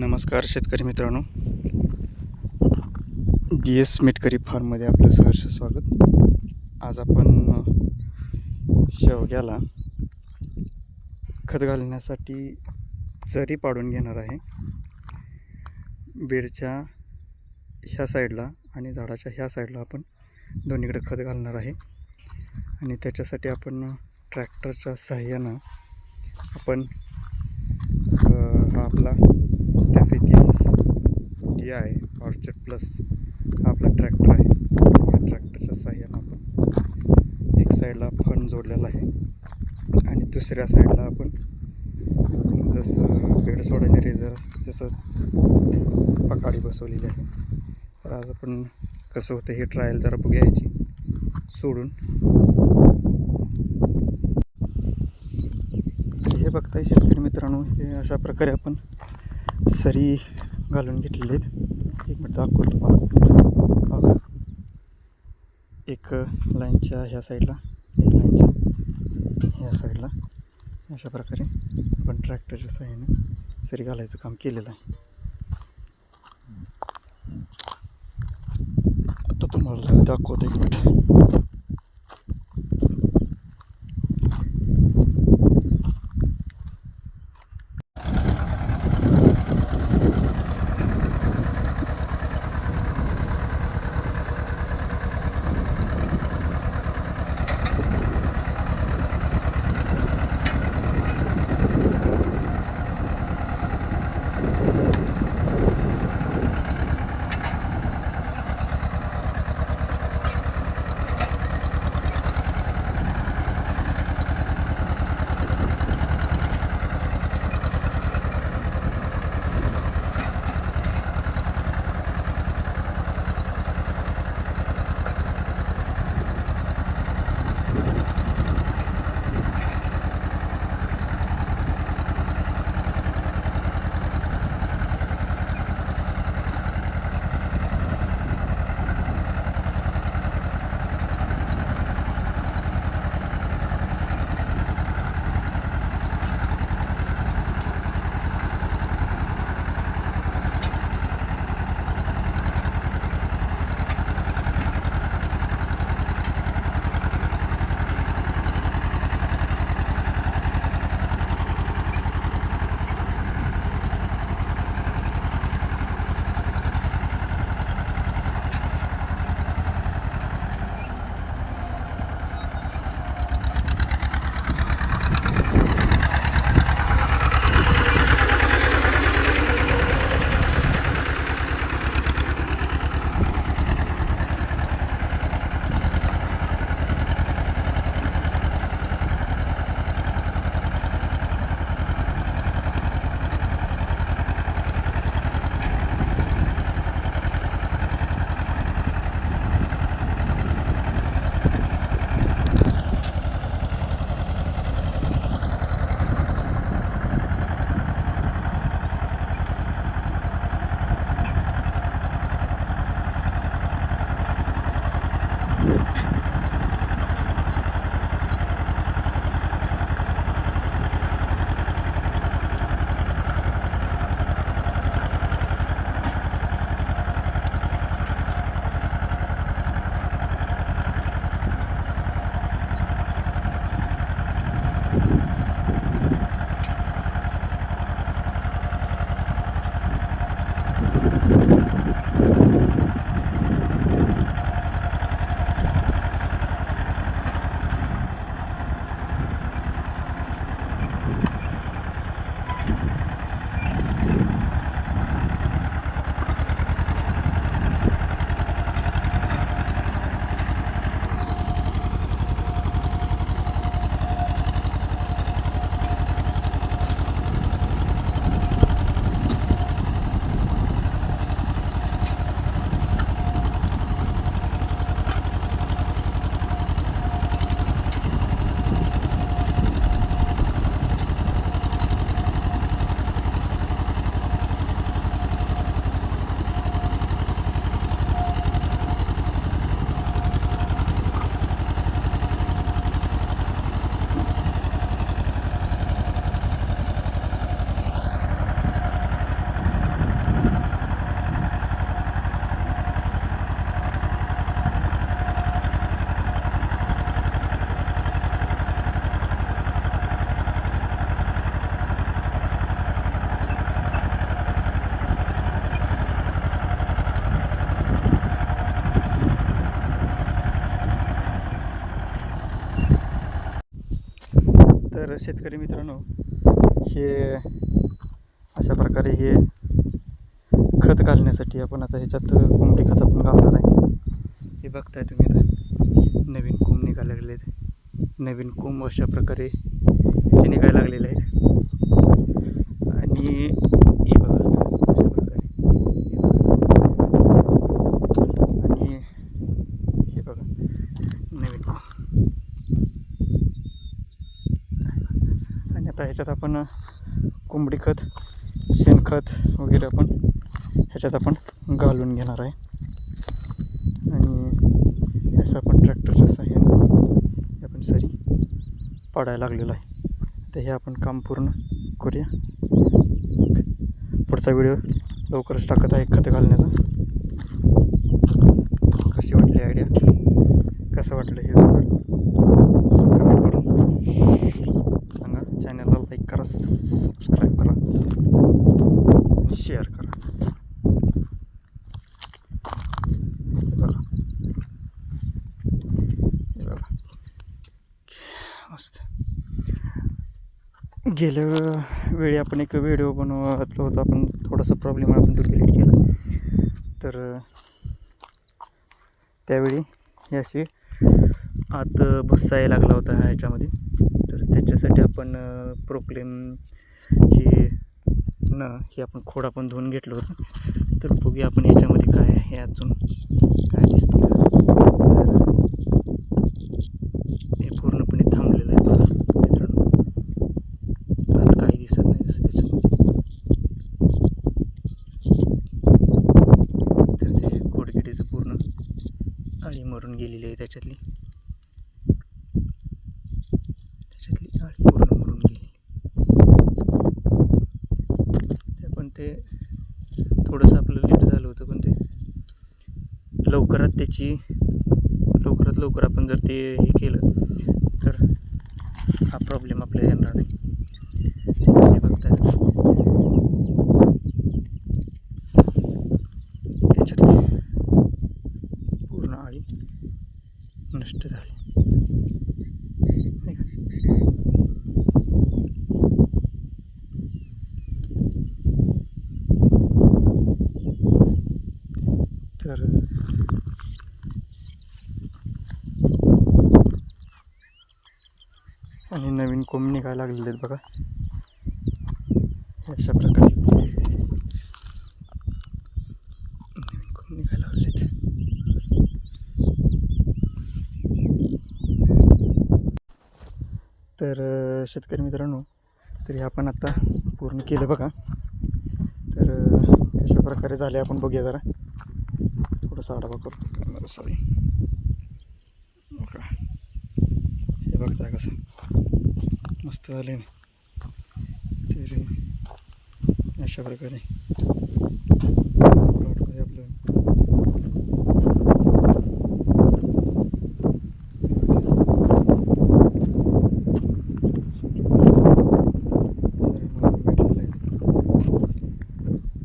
नमस्कार शेतकरी मित्रांनो. डी एस मेटकरी फार्ममध्ये आपलं सहर्ष स्वागत. आज आपण शेवग्याला खत घालण्यासाठी चरी पाडून घेणार आहे बेडच्या ह्या साईडला आणि झाडाच्या ह्या साईडला आपण दोन्हीकडे खत घालणार आहे. आणि त्याच्यासाठी आपण ट्रॅक्टरच्या सहाय्यानं आपण हा आपला टी आहे. ऑर्चर्ड प्लस हा आपला ट्रॅक्टर आहे. या ट्रॅक्टरच्या साह्यानं आपण एक साईडला फन जोडलेला आहे आणि दुसऱ्या साईडला आपण जसं बेड सोडायचे रेझर असतं तसं पकाडी बसवलेली आहे. तर आज आपण कसं होतं हे ट्रायल जरा बघूया याची सोडून. तर हे बघताय शेतकरी मित्रांनो हे अशा प्रकारे आपण सरी घालून घेतलेले आहेत. एक मिनिट दाखवतो तुम्हाला. बघा. एक लाईनच्या ह्या साईडला एक लाईनच्या ह्या साईडला. अशा प्रकारे आपण ट्रॅक्टरच्या सहाय्याने सरी घालायचं काम केलेलं आहे. आता तुम्हाला दाखवतो एक मिनिट. तर शेतकरी मित्रांनो हे अशा प्रकारे हे खत घालण्यासाठी आपण आता ह्याच्यात कोंबडी खत आपण घालणार आहे. हे बघताय तुम्ही आता. नवीन कोंब निघायला लागले आहेत नवीन कोंब अशा प्रकारे ह्याचे निघायला लागलेले आहेत. आणि हे बघा आता अशा प्रकारे हे बघा. आणि हे बघा नवीन कोंब आणि आता ह्याच्यात आपण कोंबडी खत शेणखत वगैरे आपण ह्याच्यात आपण घालून घेणार आहे. आणि असं आपण ट्रॅक्टरच्या साह्याने आपण सरी पाडायला लागलेलं आहे. तर हे आपण काम पूर्ण करूया. पुढचा व्हिडिओ लवकरच टाकत आहे खत घालण्याचा. कशी वाटली आयडिया? कसं वाटलं हे लाईक करा सबस्क्राईब करा आणि शेअर करा मस्त गेल्या वेळी आपण एक व्हिडिओ बनवतला होता. आपण थोडासा प्रॉब्लेम आपण तो डिलीट केला. तर त्यावेळी हे अशी आत बसायला यायला लागला होता ह्याच्यामध्ये तर त्याच्यासाठी आपण प्रोक्लेमची न हे आपण खोड आपण धुवून घेतलं होतं. तर बघूया आपण याच्यामध्ये काय आहे अजून काय दिसते का तर हे पूर्णपणे थांबलेलं आहे बघा मित्रांनो. आत काही दिसत नाही तसं त्याच्यामध्ये. तर ते खोडकिडीचं पूर्ण आणि मरून गेलेली आहे त्याच्यातली अळी पूर्ण मरून गेली ते पण ते थोडंसं आपलं लेट झालं होतं पण ते लवकरात त्याची लवकरात लवकर आपण जर ते हे केलं तर हा प्रॉब्लेम आपल्याला येणार नाही हे बघताय याच्यातली पूर्ण आळी नष्ट झाली नाही का? तर आणि काय लागलेले आहेत बघा. अशा प्रकारे. निघायला लागलेत. तर शेतकरी मित्रांनो तरी हे आपण आता पूर्ण केलं बघा. तर कशा प्रकारे झाले आपण बघूया जरा. थोडासा आढावा करतो. सॉरी बघा. हे बघताय कसं? मस्त झाले ना. तर अशा प्रकारे. प्लॉटमध्ये आपलं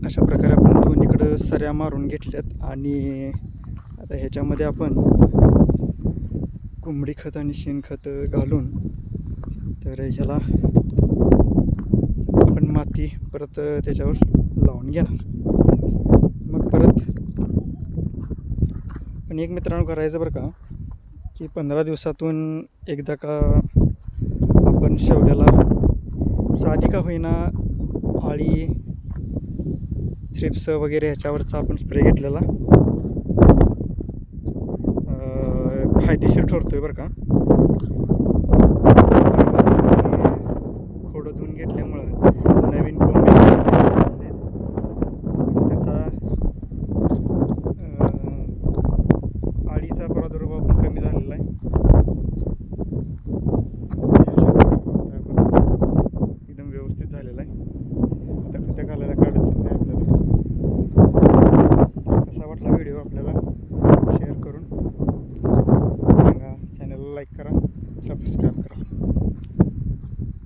अशा प्रकारे आपण दोन्हीकडं सऱ्या मारून घेतल्यात आणि आता ह्याच्यामध्ये आपण कोंबडी खत आणि शेणखत घालून तर ह्याला आपण माती परत त्याच्यावर लावून घेणार. मग परत पण एक मित्रांनो करायचं बरं का की पंधरा दिवसातून एकदा का आपण शेवग्याला साधी का होईना आळी थ्रिप्स वगैरे ह्याच्यावरचा आपण स्प्रे घेतलेला. फायदेशीर ठरतो आहे बरं का.